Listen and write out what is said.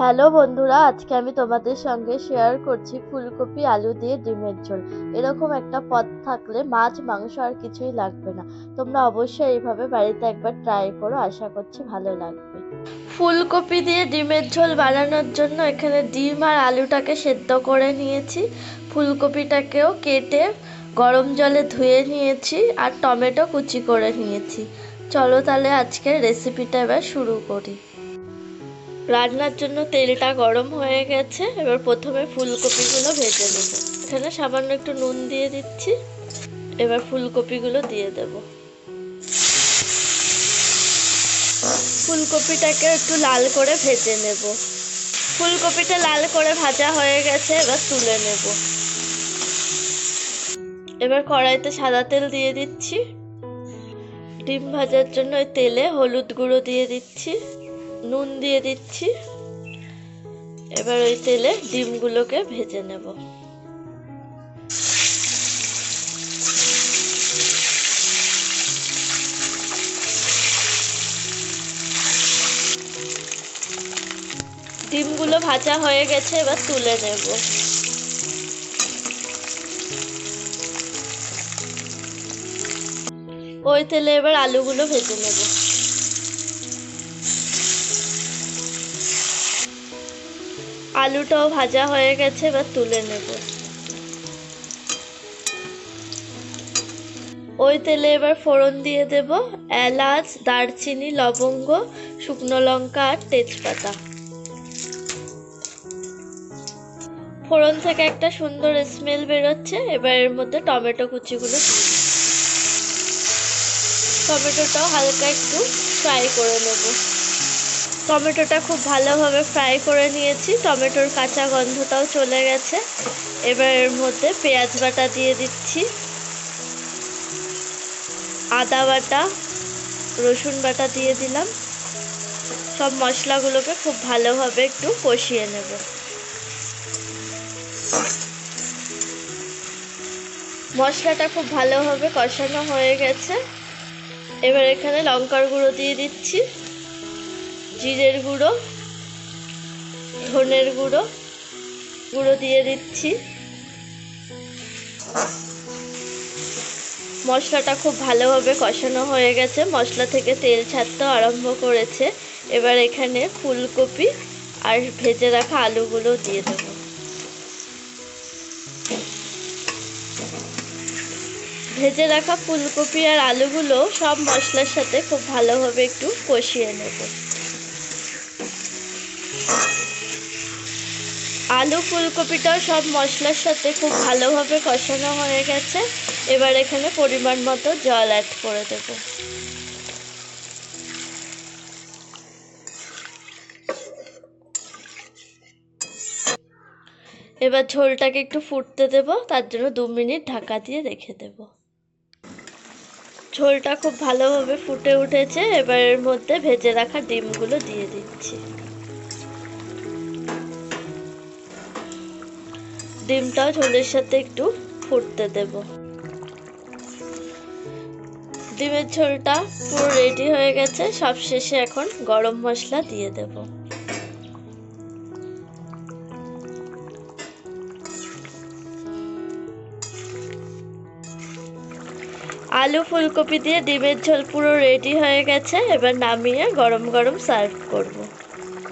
Hello বন্ধুরা, আজকে আমি তোমাদের সঙ্গে শেয়ার করছি ফুলকপি, আলু দিয়ে ডিমের ঝোল। এরকম একটা পদ থাকলে মাছ, মাংস আর কিছুই লাগবে না। তোমরা অবশ্যই এইভাবে বাড়িতে একবার ট্রাই করো, আশা করছি ভালো লাগবে। ফুলকপি দিয়ে ডিমের ঝোল বানানোর জন্য এখানে ডিম আর আলুটাকে সেদ্ধ করে নিয়েছি। ফুলকপিটাকেও কেটে গরম জলে ধুয়ে নিয়েছি আর টমেটো কুচি করে নিয়েছি। চলো তাহলে আজকের রেসিপিটা এবার শুরু করি। রান্নার জন্য তেলটা গরম হয়ে গেছে, এবার প্রথমে ফুলকপিগুলো ভেজে নেব। এখানে সামান্য একটু নুন দিয়ে দিচ্ছি, এবার ফুলকপিগুলো দিয়ে দেব। ফুলকপিটাকে একটু লাল করে ভেজে নেব। ফুলকপিটা লাল করে ভাজা হয়ে গেছে, এবার তুলে নেব। এবার কড়াইতে সাদা তেল দিয়ে দিচ্ছি। ডিম ভাজার জন্য তেলে হলুদ গুঁড়ো দিয়ে দিচ্ছি। নুন দিয়ে দিচ্ছি। এবার ওই তেলে ডিমগুলোকে ভেজে নেব। ডিমগুলো ভাজা হয়ে গেছে, এবার তুলে নেব। ওই তেলে এবার আলুগুলো ভেজে নেব। আলুটাও ভাজা হয়ে গেছে, এবার তুলে নেব। ওই তেলে এবার ফোড়ন দিয়ে দেব, এলাচ, দারচিনি, লবঙ্গ, শুকনো লঙ্কা আর তেজপাতা। ফোড়ন থেকে একটা সুন্দর স্মেল বেরোচ্ছে, এবার এর মধ্যে টমেটো কুচিগুলো টমেটোটাও হালকা একটু ফ্রাই করে নেব। টমেটোটা খুব ভালোভাবে ফ্রাই করে নিয়েছি। টমেটোর কাঁচা গন্ধটাও চলে গেছে। এবার এর মধ্যে পেঁয়াজ বাটা দিয়ে দিচ্ছি। আদা বাটা, রসুন বাটা দিয়ে দিলাম। সব মশলাগুলোকে খুব ভালোভাবে একটু কষিয়ে নেব। মশলাটা খুব ভালোভাবে কষানো হয়ে গেছে। এবার এখানে লঙ্কার গুঁড়ো দিয়ে দিচ্ছি। জিরের গুঁড়ো, ধনের গুঁড়ো গুঁড়ো দিয়ে দিচ্ছি। মশলাটা খুব ভালোভাবে কষানো হয়ে গেছে। মশলা থেকে তেল ছাড়তে আরম্ভ করেছে। এবার এখানে ফুলকপি আর ভেজে রাখা আলুগুলো দিয়ে দেবো। ভেজে রাখা ফুলকপি আর আলুগুলো সব মশলার সাথে খুব ভালোভাবে একটু কষিয়ে নেব। আলু ফুলকপিটাও সব মশলার সাথে খুব ভালোভাবে কষানো হয়ে গেছে। এবার এখানে পরিমাণ মতো জল অ্যাড করে দেব। এবার ঝোলটাকে একটু ফুটতে দেব, তার জন্য দু মিনিট ঢাকা দিয়ে রেখে দেব। ঝোলটা খুব ভালোভাবে ফুটে উঠেছে, এবার এর মধ্যে ভেজে রাখা ডিমগুলো দিয়ে দিচ্ছি। ডিমটাও ঝোলের সাথে একটু ফুটতে দেব। ডিমের ঝোলটা পুরো রেডি হয়ে গেছে। সব শেষে এখন গরম মশলা দিয়ে দেব। আলু ফুলকপি দিয়ে ডিমের ঝোল পুরো রেডি হয়ে গেছে। এবার নামিয়ে গরম গরম সার্ভ করব।